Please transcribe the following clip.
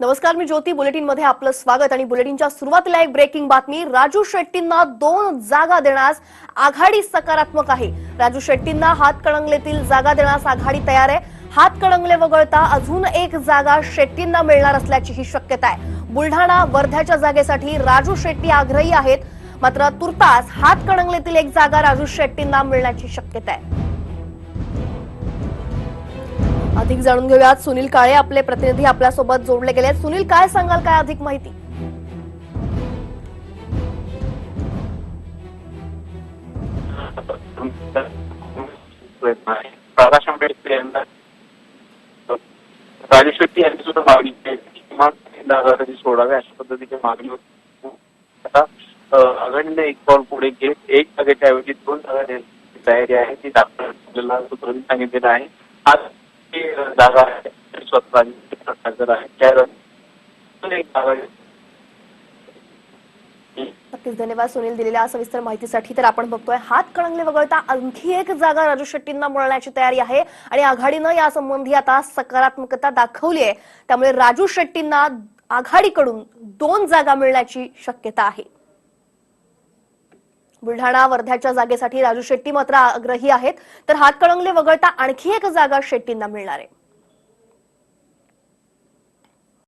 नमस्कार मी ज्योती. बुलेटिनमध्ये आपलं स्वागत आणि बुलेटिनच्या सुरुवातीला एक ब्रेकिंग बातमी. राजू शेट्टींना दोन जागा देण्यास आघाडी सकारात्मक आहे. राजू शेट्टींना हातकणंगलेतील जागा देण्यास आघाडी तयार आहे. हातकणंगले वगळता अजून एक जागा शेट्टींना मिळणार असल्याची ही शक्यता आहे. बुलढाणा वर्ध्याच्या जागेसाठी राजू शेट्टी आग्रही आहेत. मात्र तुर्तास हातकणंगलेतील एक जागा राजू शेट्टींना मिळण्याची शक्यता आहे. अधिक जाणून घेऊयात. सुनील काळे आपले प्रतिनिधी आपल्यासोबत जोडले गेले सुनील काय सांगाल? काय अधिक माहिती? प्रकाश आंबेडकर यांना राजेश शेट्टी यांनी सुद्धा मागणी केली सोडावे अशा पद्धतीची मागणी होती. आता अं, आघाडीने एक पाऊल पुढे घेत एक जागेच्या ऐवजी दोन जागा तयारी आहे. ती दाखल सूत्रांनी सांगितलेलं आहे. आज जागा नक्कीच धन्यवाद सुनील दिलेल्या सविस्तर माहितीसाठी. तर आपण बघतोय हात हातकणंगले वगळता आणखी एक जागा राजू शेट्टींना मिळण्याची तयारी आहे. आणि आघाडीनं यासंबंधी आता सकारात्मकता दाखवली आहे. त्यामुळे राजू शेट्टींना आघाडीकडून दोन जागा मिळण्याची शक्यता आहे. बुलढाणा वर्ध्याच्या जागेसाठी राजू शेट्टी मात्र आग्रही आहेत. तर हातकणंगले वगळता आणखी एक जागा शेट्टींना मिळणार आहे.